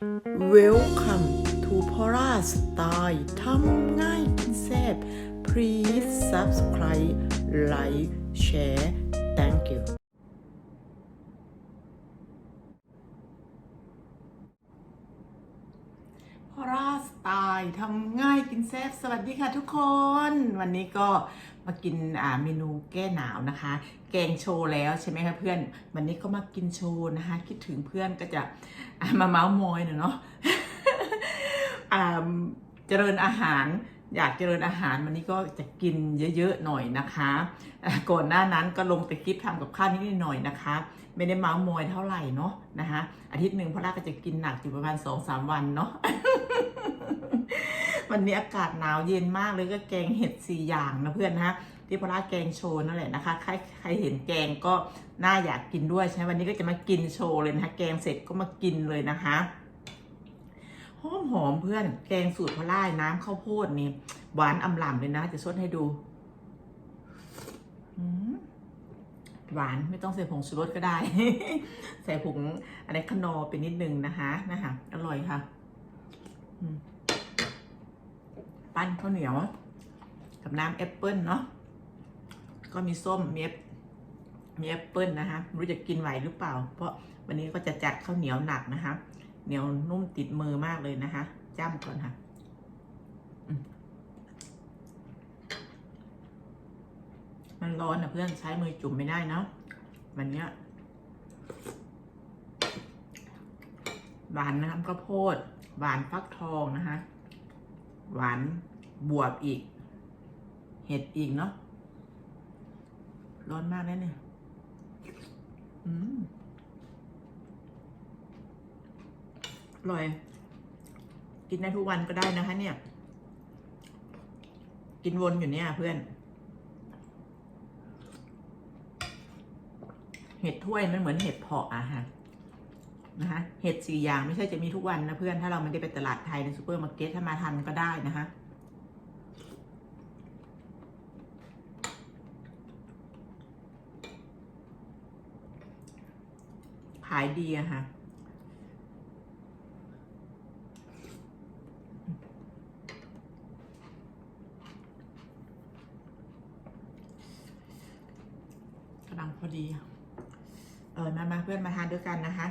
Welcome to Pora Style ทำง่ายกินแซ่บ Please subscribe like share thank you พอราสไตล์ทำง่ายกินแซ่บสวัสดีค่ะทุกคน วันนี้ก็ มากินอ่าเมนูแก้หนาวนะคะ แกงโชว์แล้วใช่ไหมคะเพื่อน วันนี้ก็มากินโชว์นะคะ คิดถึงเพื่อนก็จะามาเมาส์มอยหน่อยเนาะเจริญอาหารอยากเจริญอาหารวันนี้ก็จะกินเยอะๆหน่อยนะคะก่อนหน้านั้นก็ลงไปคลิปทำกับข้าวนิดหน่อยนะคะ ไม่ได้เมาส์มอยเท่าไหร่เนาะนะคะอาทิตย์หนึ่งพอล่าก็จะกินหนักอยู่ประมาณสองสามวันเนาะ วันนี้อากาศหนาวเย็นมากเลยก็แกงเห็ดสี่อย่างนะเพื่อนนะที่พอล่าแกงโชว์นั่นแหละนะคะใครใครเห็นแกงก็น่าอยากกินด้วยใช่ไหมวันนี้ก็จะมากินโชว์เลยนะคะแกงเสร็จก็มากินเลยนะคะหอมหอมเพื่อน แกงสูตรพอล่าน้ำข้าวโพดนี่หวานอำลำเลยนะ จะซดให้ดูหวานไม่ต้องใส่ผงชูรสก็ได้ ใส่ผงอะไรขนอไปนิดนึงนะคะนะคะอร่อยค่ะ อืม ปั้นข้าวเหนียว กับน้ำแอปเปิลเนาะก็มีส้มมีแอปมีแอปเปิลนะคะรู้จะกินไหวหรือเปล่า เพราะวันนี้ก็จะจัดข้าวเหนียวหนักนะคะ เหนียวนุ่มติดมือมากเลยนะคะ จ้ำก่อนค่ะมมันร้อนนะเพื่อนใช้มือจุ่มไม่ได้เนาะวันเนี้ยหวานน้ำข้าวโพดหวานฟักทองนะคะ หวานบวบอีก เห็ดอีกเนาะร้อนมากแน่เนี่ยอืมอร่อย กินได้ทุกวันก็ได้นะคะ เนี่ย กินวนอยู่เนี่ยเพื่อน เห็ดถ้วยมันเหมือนเห็ดเพาะอะฮะ นะคะเห็ดสี่อย่างไม่ใช่จะมีทุกวันนะเพื่อนถ้าเราไม่ได้ไปตลาดไทยในซูเปอร์มาร์เก็ตถ้ามาทันก็ได้นะคะขายดีอะค่ะ กำลังพอดี เออมามาเพื่อนมาทานด้วยกันนะคะ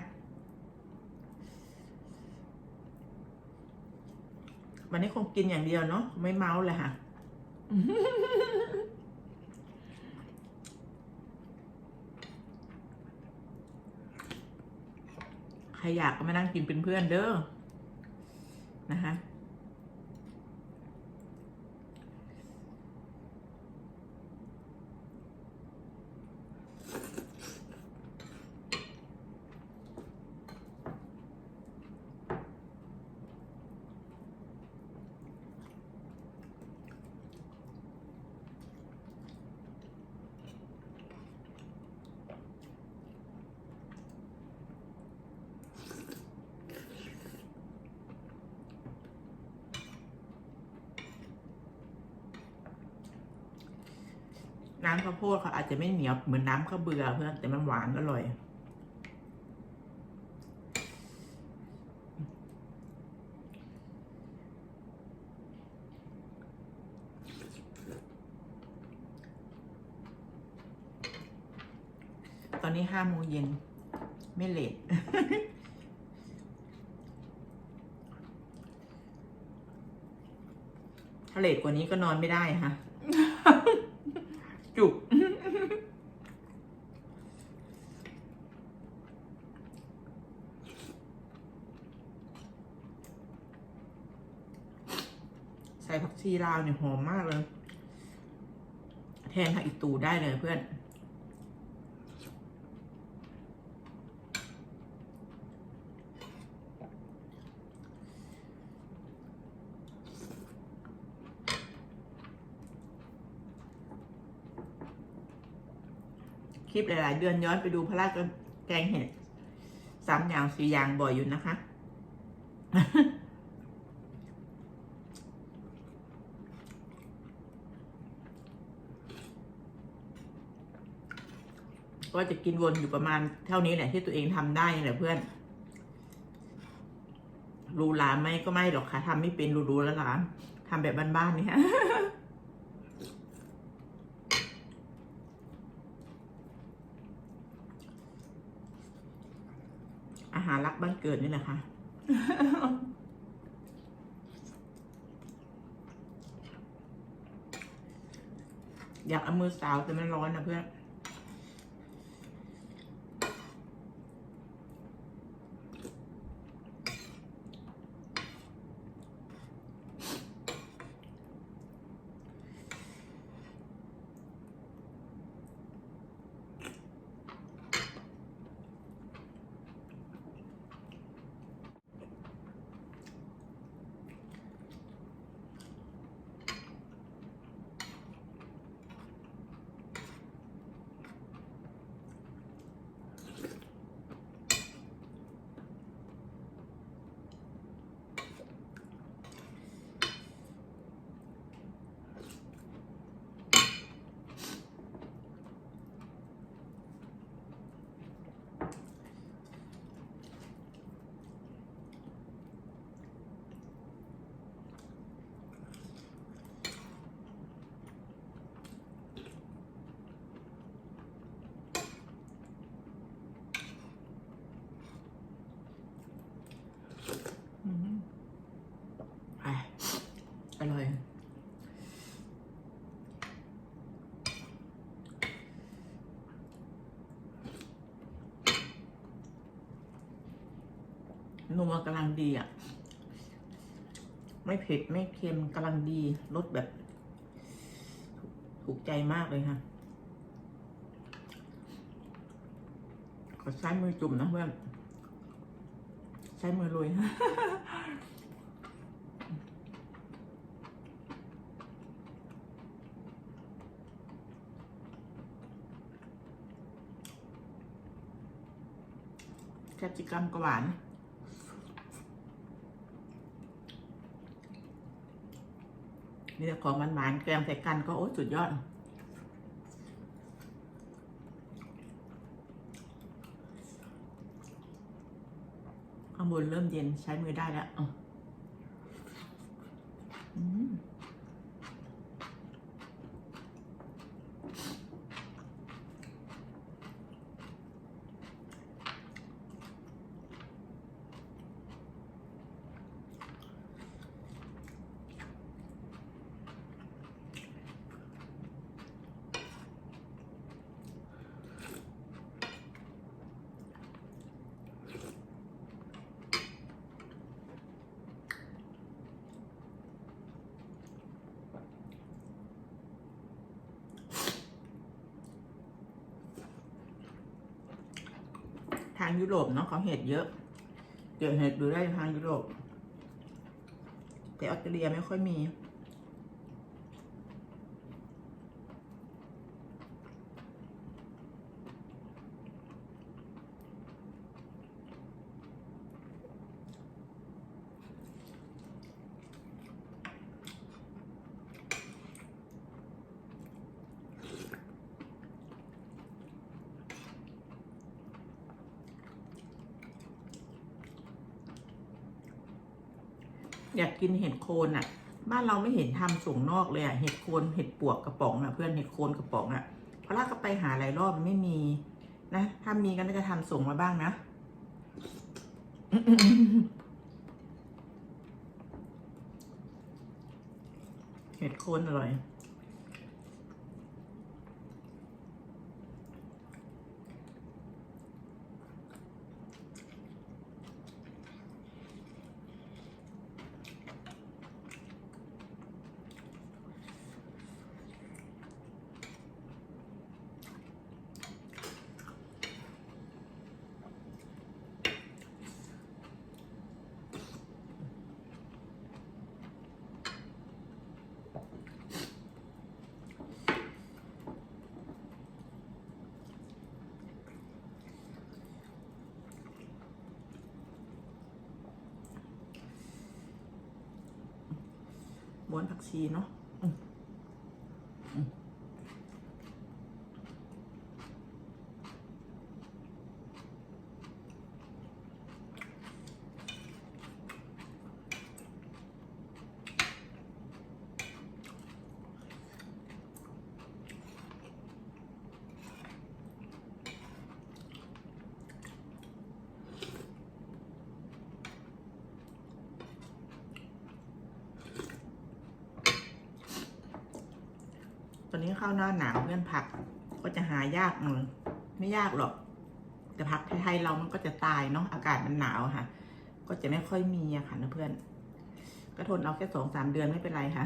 วันนี้คงกินอย่างเดียวเนาะไม่เมาเลยค่ะ ใครอยากก็มานั่งกินเป็นเพื่อนเด้อนะคะ น้ำข้าวโพดเขาอาจจะไม่เหนียวเหมือนน้ำข้าวเบื่อเพื่อนแต่มันหวานอร่อยตอนนี้ห้าโมงเย็น ไม่เลทถ้าเลทกว่านี้ก็นอนไม่ได้ค่ะ จุก ใส่ผักชีลาวเนี่ยหอมมากเลย แทนผักอีตูได้เลยเพื่อนคลิปหลาย ๆ เดือนย้อนไปดูพระราชแกงเห็ดสามอย่างสี่อย่างบ่อยอยู่นะคะ ก็จะกินวนอยู่ประมาณเท่านี้แหละที่ตัวเองทำได้นี่แหละเพื่อนรูหราไหมก็ไม่หรอกค่ะทำไม่เป็นรูๆแล้วหลาทำแบบบ้านๆนี่ฮะอาหารรักบ้านเกิดนี่แหละค่ะอยากเอามือสาวแต่มันร้อนนะเพื่อน อืมอะอร่อย นัวกำลังดีอะ ไม่เผ็ดไม่เค็มกำลังดีรสแบบ ถูกใจมากเลยค่ะขอใช้มือจุ่มนะเพื่อนใช้มือลุยแคปซิกัมก็หวาน นี่แต่ของหวานๆแกงใส่กันก็โอ้สุดยอด ข้างบนเริ่มเย็นใช้มือได้แล้ว ทางยุโรปเนาะเขาเห็ดเยอะ เกิดเห็ดดูได้ทางยุโรปแต่ออสเตรเลียไม่ค่อยมี อยากกินเห็ดโคนอะ บ้านเราไม่เห็นทำส่งนอกเลยอะเห็ดโคนเห็ดปวกกระป๋องอะเพื่อนเห็ดโคนกระป๋องอะพอล่าก็ไปหาหลายรอบมันไม่มี นะถ้ามีก็น่าจะทำส่งมาบ้างนะเห็ดโคนอร่อย ม้ วนผักชีเนาะ อนนี้เข้าหน้าหนาวเพื่อนผักก็จะหายากหน่อยไม่ยากหรอก แต่ผักไทยๆเรามันก็จะตายเนาะอากาศมันหนาวค่ะ ก็จะไม่ค่อยมีอะค่ะนะเพื่อน ก็ทนเอาแค่สองสามเดือนไม่เป็นไรค่ะ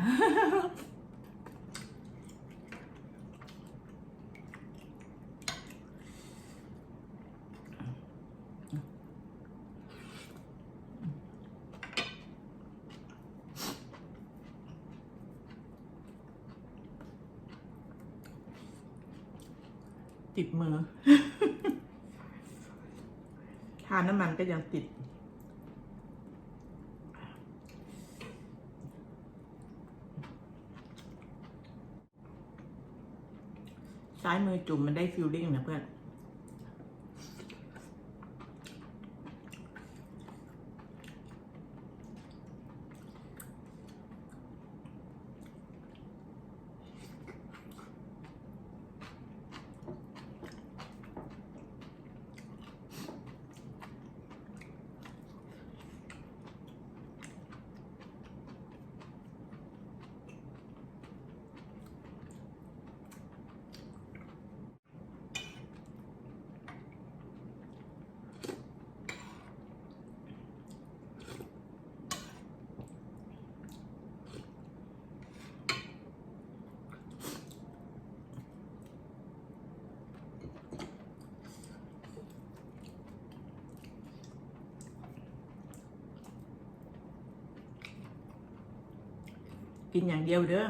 มือ ทานน้ำมันก็ยังติด ซ้ายมือจุ่มมันได้ฟิลลิ่งนะเพื่อน กินอย่างเดียวเด้อ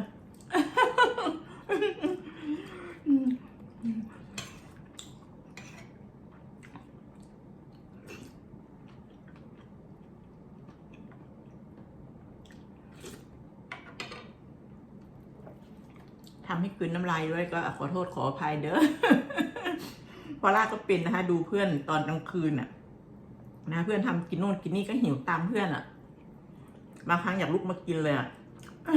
ทำให้กลืนน้ำลายด้วยก็ขอโทษขออภัยเด้อพอล่าก็เป็นนะคะ ดูเพื่อนตอนกลางคืนน่ะ นะเพื่อนทำกินโน่นกินนี่ก็หิวตามเพื่อนอะ บางครั้งอยากลุกมากินเลยอะ อ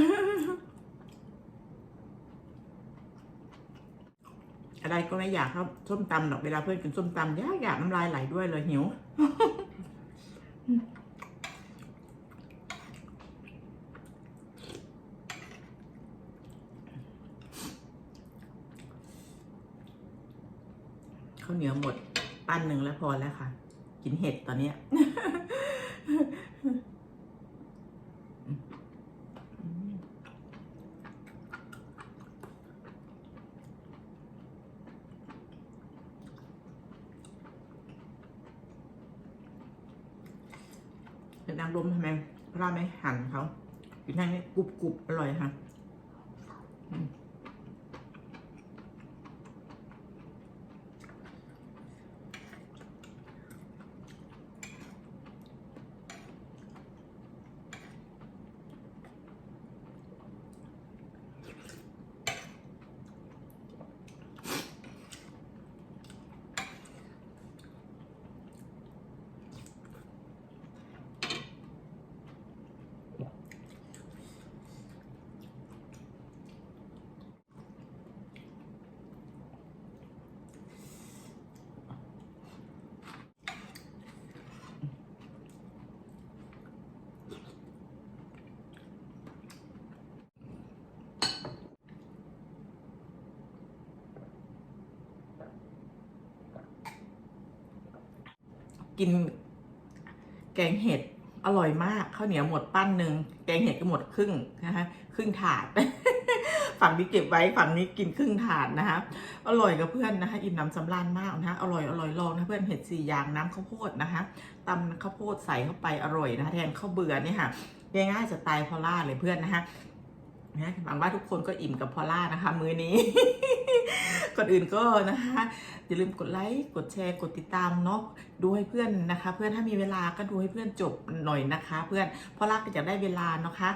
ะไรก็ไม่อยากครับส้มตำหรอกเวลาเพื่อนกินส้มตำยากอยากน้ำลายไหลด้วยเลยหิวข้าวเหนียวหมด ปั้นหนึ่งแล้วพอแล้วค่ะ กินเห็ดตอนเนี้ย เป็นนางรมทำไมพระไม่หั่นเขา กรุบกรุบอร่อยค่ะ กิน แกงเห็ดอร่อยมากข้าวเหนียวหมดปั้นหนึ่งแกงเห็ดก็หมดครึ่งนะคะครึ่งถาด ฝั่งนี้เก็บไว้ฝั่งนี้กินครึ่งถาดนะคะอร่อยกับเพื่อนนะคะอิ่มน้ำสำราญมากนะคะอร่อยอร่อยลองนะเพื่อนเห็ดสี่อย่างน้ำข้าวโพดนะคะตำข้าวโพดใส่เข้าไปอร่อยนะคะแทนข้าวเบื่อเนี่ยค่ะง่ายๆสไตล์พอล่าเลยเพื่อนนะคะ นะหวังว่าทุกคนก็อิ่มกับพอล่านะคะ มื้อนี้ ก่อนอื่นก็นะคะ อย่าลืมกดไลค์กดแชร์กดติดตามเนาะดูให้เพื่อนนะคะ เพื่อนถ้ามีเวลาก็ดูให้เพื่อนจบหน่อยนะคะ เพื่อนพราะรักก็จะได้เวลาเนาะคะ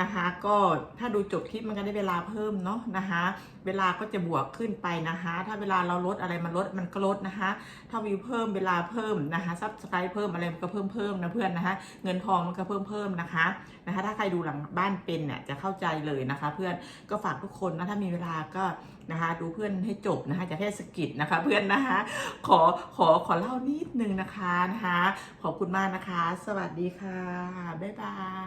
นะคะ ก็ถ้าดูจบคลิปมันก็ได้เวลาเพิ่มเนาะนะคะ เวลาก็จะบวกขึ้นไปนะคะ ถ้าเวลาเราลดอะไรมันลดมันก็ลดนะคะ ถ้าวิวเพิ่มเวลาเพิ่มนะคะซับสไครต์เพิ่มอะไรมันก็เพิ่มเพิ่มนะเพื่อนนะคะ เงินทองมันก็เพิ่มเพิ่มนะคะนะคะ ถ้าใครดูหลังบ้านเป็นเนี่ยจะเข้าใจเลยนะคะ เพื่อนก็ฝากทุกคนนะถ้ามีเวลาก็นะคะดูเพื่อนให้จบนะคะจะแค่สกิดนะคะเพื่อนนะคะขอขอขอเล่านิดนึงนะคะนะคะขอบคุณมากนะคะ สวัสดีค่ะ บ๊ายบาย